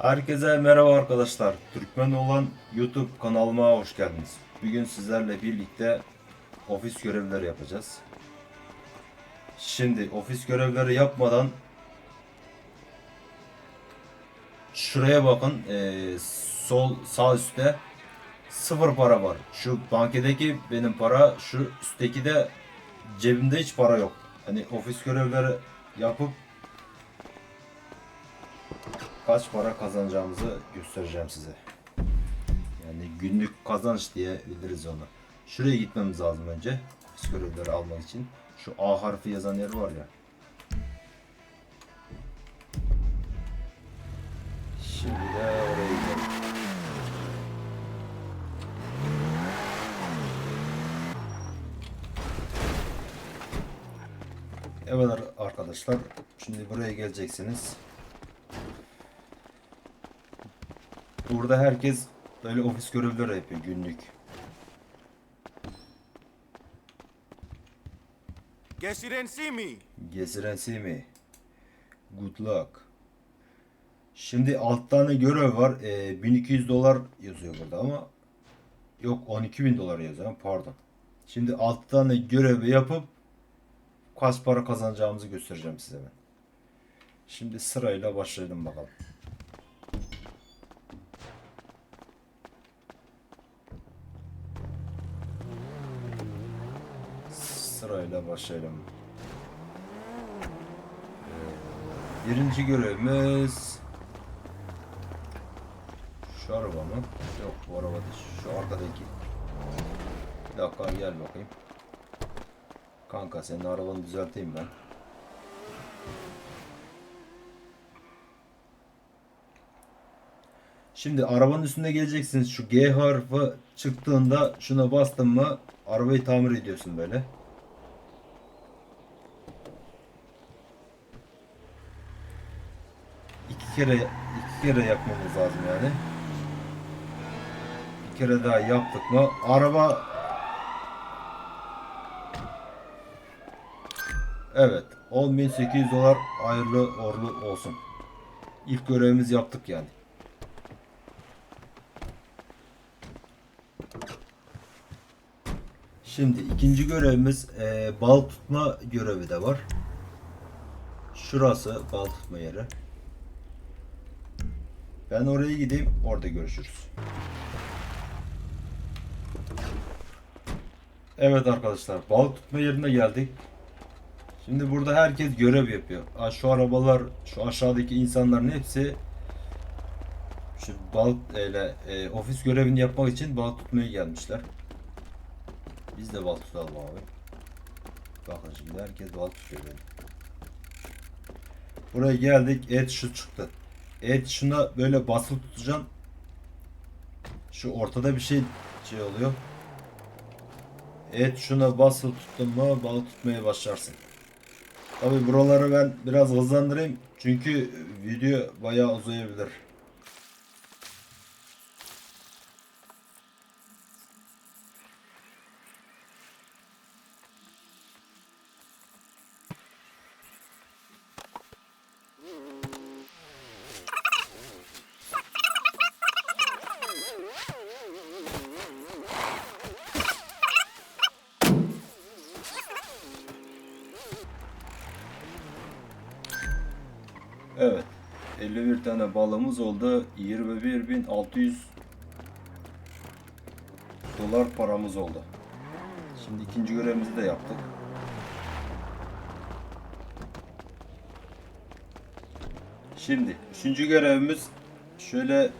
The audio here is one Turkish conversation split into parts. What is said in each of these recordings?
Herkese merhaba arkadaşlar. Türkmen olan YouTube kanalıma hoş geldiniz. Bugün sizlerle birlikte ofis görevleri yapacağız. Şimdi ofis görevleri yapmadan şuraya bakın. Ee, sol sağ üstte sıfır para var. Şu bankedeki benim para, şu üstteki de cebimde hiç para yok. Hani ofis görevleri yapıp kaç para kazanacağımızı göstereceğim size. Yani günlük kazanç diye biliriz onu. Şuraya gitmemiz lazım önce. Görevleri almak için. Şu A harfi yazan yer var ya. Şimdi de oraya gidelim. Evet ar- arkadaşlar. Şimdi buraya geleceksiniz. Burada herkes böyle ofis görevleri yapıyor günlük. Guess you didn't see me. Gesirensi mi? Good luck. Şimdi 6 tane görev var. Ee, 1200 dolar yazıyor burada ama yok 12.000 dolar yazıyor pardon. Şimdi 6 tane görevi yapıp kaç para kazanacağımızı göstereceğim size ben. Şimdi sırayla başlayalım bakalım. Sırayla başlayalım. Ee, Birinci görevimiz şu araba mı? Yok bu araba değil. Şu arkadaki. Bir dakika gel bakayım. Kanka senin arabanı düzelteyim ben. Şimdi arabanın üstünde geleceksiniz. Şu G harfi çıktığında şuna bastın mı arabayı tamir ediyorsun böyle. İki kere iki kere yapmamız lazım yani. Bir kere daha yaptık mı araba Evet 10.800 dolar hayırlı uğurlu olsun. İlk görevimizi yaptık yani. Şimdi ikinci görevimiz e, bal tutma görevi de var. Şurası bal tutma yeri. Ben oraya gideyim, orada görüşürüz. Evet arkadaşlar, balık tutma yerine geldik. Şimdi burada herkes görev yapıyor. Şu arabalar, şu aşağıdaki insanların hepsi şu balık ile e, ofis görevini yapmak için balık tutmaya gelmişler. Biz de balık tutalım abi. Bakın şimdi herkes balık tutuyor. Buraya geldik, et şu çıktı. Evet şuna böyle basılı tutacaksın. Şu ortada bir şey şey oluyor. Evet şuna basılı tuttun mu balık tutmaya başlarsın. Tabi buraları ben biraz hızlandırayım. Çünkü video bayağı uzayabilir. Evet. 51 tane balığımız oldu. 21.600 dolar paramız oldu. Şimdi ikinci görevimizi de yaptık. Şimdi üçüncü görevimiz şöyle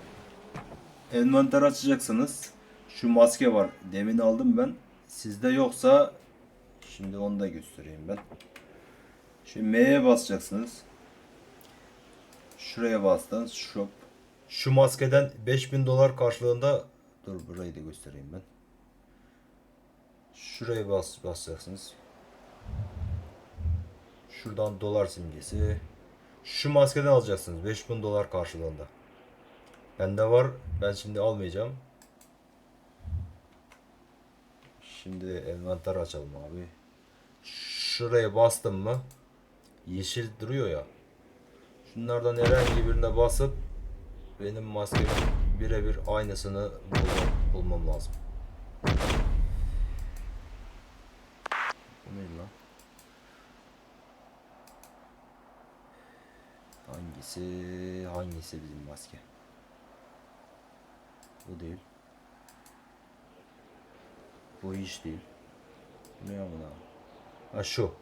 envanter açacaksınız. Şu maske var. Demin aldım ben. Sizde yoksa şimdi onu da göstereyim ben. Şimdi M'ye basacaksınız. Şuraya bastınız. Shop. Şu maskeden 5000 dolar karşılığında dur burayı da göstereyim ben. Şuraya bas basacaksınız. Şuradan dolar simgesi. Şu maskeden alacaksınız 5000 dolar karşılığında. Bende var. Ben şimdi almayacağım. Şimdi envanter açalım abi. Şuraya bastım mı? Yeşil duruyor ya. Şunlardan herhangi birine basıp benim maskemin birebir aynısını bulmam, bulmam lazım. Bu ne lan? Hangisi hangisi bizim maske? Bu değil. Bu hiç değil. Ne amına? Ha şu.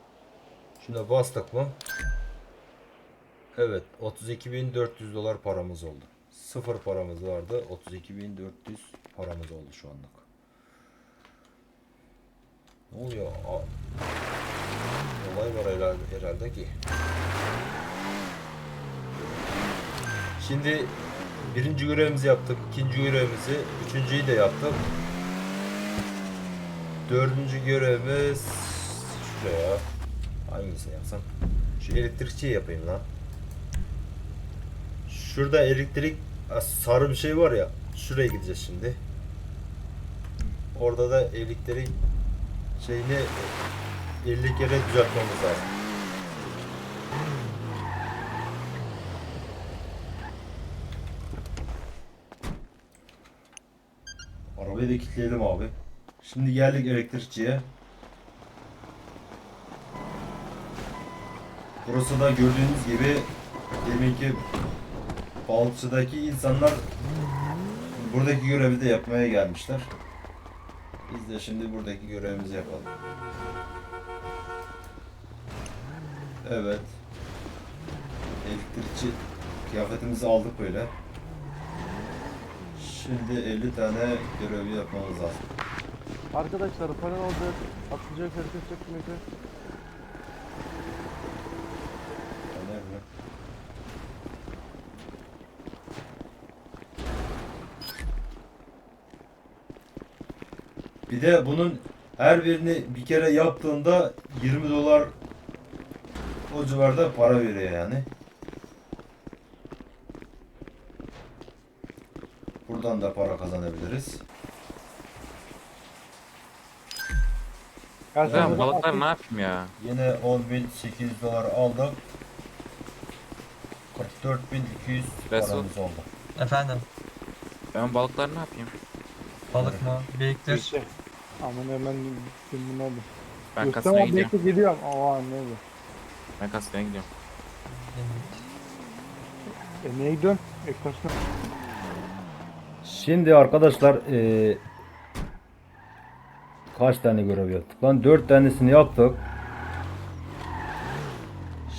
Şuna bastık mı? Evet 32.400 dolar paramız oldu. Sıfır paramız vardı. 32.400 paramız oldu şu anlık. Ne oluyor? Aa, olay var herhalde, ki. Şimdi birinci görevimizi yaptık. ikinci görevimizi, üçüncüyü de yaptık. Dördüncü görevimiz şuraya. Hangisini yapsam? Şu elektrikçiyi yapayım lan. Şurada elektrik sarı bir şey var ya. Şuraya gideceğiz şimdi. Orada da elektrik şeyini 50 kere düzeltmemiz lazım. Arabayı da kilitleyelim abi. Şimdi geldik elektrikçiye. Burası da gördüğünüz gibi deminki balıkçıdaki insanlar buradaki görevi de yapmaya gelmişler. Biz de şimdi buradaki görevimizi yapalım. Evet. Elektrikçi kıyafetimizi aldık böyle. Şimdi 50 tane görevi yapmamız lazım. Arkadaşlar falan olacak. Atılacak herkes çekmeyecek. Fener mi? Bir de bunun her birini bir kere yaptığında 20 dolar o civarda para veriyor yani. Buradan da para kazanabiliriz. Sen balıklar ne yapayım ya? Yine 10.800 dolar aldık. 44.200 Resul. paramız oldu. Efendim, Ben balıklar ne yapayım? balık mı? Biriktir. Aman hemen şimdi oldu. Ben Rüstem kasaya abi gidiyorum. gidiyorum. Aa ne oldu? Ben kasaya gidiyorum. E neye gidiyorsun? E kaçma. Şimdi arkadaşlar eee, kaç tane görev yaptık lan? 4 tanesini yaptık.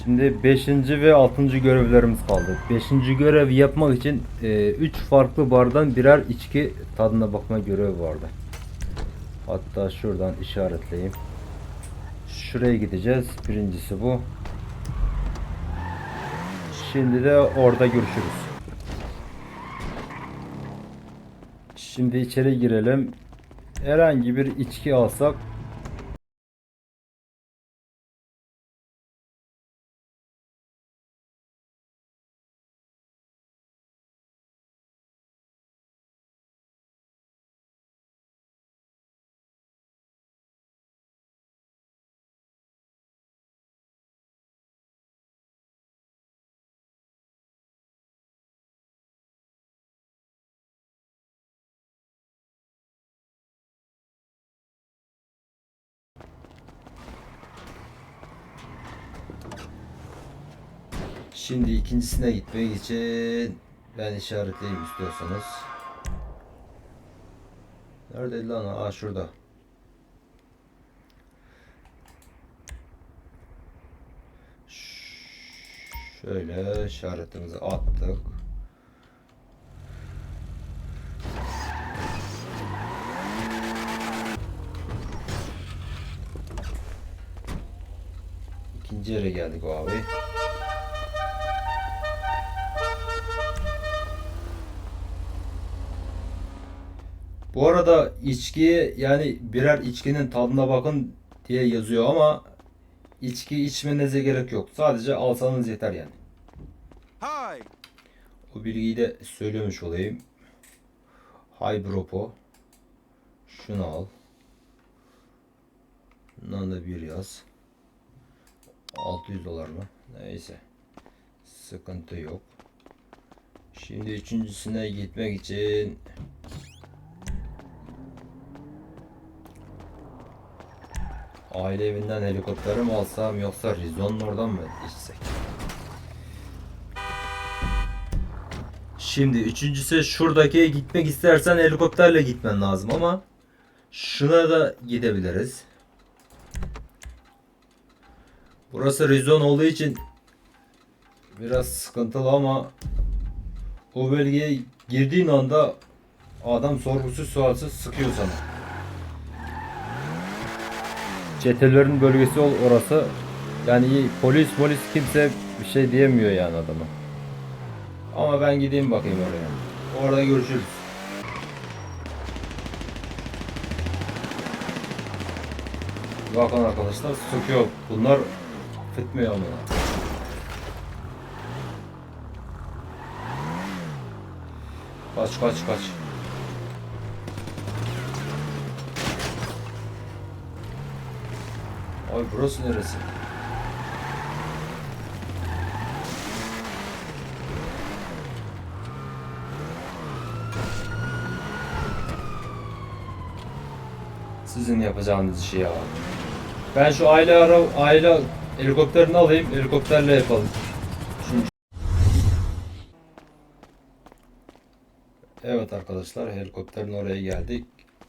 Şimdi 5. ve 6. görevlerimiz kaldı. 5. görevi yapmak için 3 farklı bardan birer içki tadına bakma görevi vardı. Hatta şuradan işaretleyeyim. Şuraya gideceğiz. Birincisi bu. Şimdi de orada görüşürüz. Şimdi içeri girelim. Herhangi bir içki alsak Şimdi ikincisine gitmek için ben işaretleyeyim istiyorsanız. Nerede lan? Aa şurada. Şöyle işaretimizi attık. İkinci yere geldik abi. Bu arada içkiye yani birer içkinin tadına bakın diye yazıyor ama içki içmenize gerek yok. Sadece alsanız yeter yani. Hi. O bilgiyi de söylemiş olayım. Hybropo. Şunu al. Bundan da bir yaz. 600 dolar mı? Neyse. Sıkıntı yok. Şimdi üçüncüsüne gitmek için aile evinden helikopteri mi alsam yoksa Rizon'un oradan mı geçsek? Şimdi üçüncüsü şuradaki gitmek istersen helikopterle gitmen lazım ama şuna da gidebiliriz. Burası Rizon olduğu için biraz sıkıntılı ama o bölgeye girdiğin anda adam sorgusuz sualsiz sıkıyor sana. Çetelerin bölgesi ol- orası. Yani polis polis kimse bir şey diyemiyor yani adama. Ama ben gideyim bakayım oraya. Orada görüşürüz. Bakın arkadaşlar sıkıyor. Bunlar fitmiyor ama. Kaç kaç kaç. Ay burası neresi? Sizin yapacağınız işi ya. Ben şu aile ara aile helikopterini alayım, helikopterle yapalım. Şimdi Evet arkadaşlar helikopterin oraya geldik.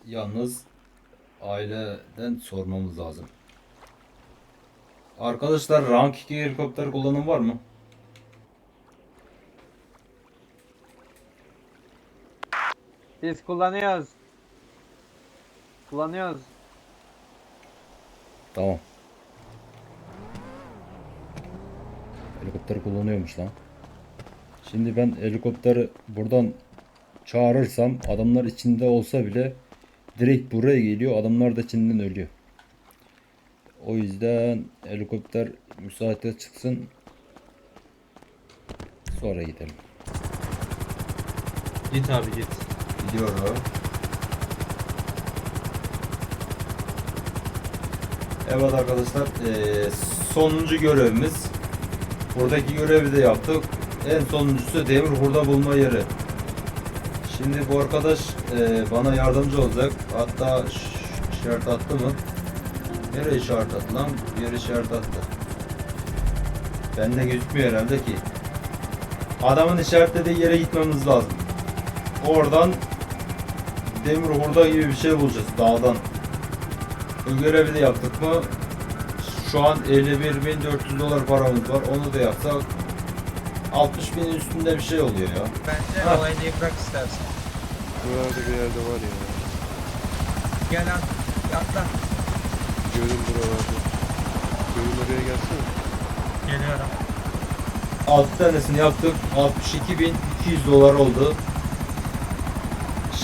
Yalnız aileden sormamız lazım. Arkadaşlar rank 2 helikopter kullanım var mı? Biz kullanıyoruz. Kullanıyoruz. Tamam. Helikopter kullanıyormuş lan. Şimdi ben helikopteri buradan çağırırsam adamlar içinde olsa bile direkt buraya geliyor. Adamlar da içinden ölüyor. O yüzden helikopter müsaade çıksın. Sonra gidelim. Git abi git. Gidiyorum. Evet arkadaşlar eee, sonuncu görevimiz. Buradaki görevi de yaptık. En sonuncusu demir hurda bulma yeri. Şimdi bu arkadaş eee, bana yardımcı olacak. Hatta ş- işaret attı mı? Nereye işaret attı lan? Bir yere işaret attı. Bende gözükmüyor herhalde ki. Adamın işaretlediği yere gitmemiz lazım. Oradan demir hurda gibi bir şey bulacağız dağdan. Bu görevi de yaptık mı? Şu an 51.400 dolar paramız var. Onu da yapsak 60 bin üstünde bir şey oluyor ya. Bence Ha. olayı bırak istersen. Buralarda bir yerde var ya. Gel lan. Atla. Görün buralarda. Görün oraya gelsene. Geliyorum. 6 tanesini yaptık. 62.200 dolar oldu.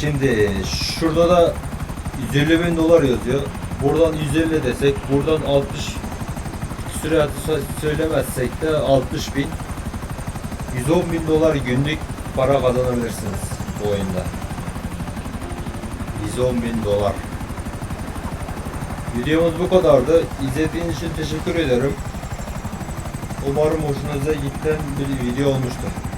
Şimdi şurada da 150 bin dolar yazıyor. Buradan 150 desek, buradan 60 süre söylemezsek de 60 bin. 110 bin dolar günlük para kazanabilirsiniz bu oyunda. 110 bin dolar. Videomuz bu kadardı. İzlediğiniz için teşekkür ederim. Umarım hoşunuza giden bir video olmuştur.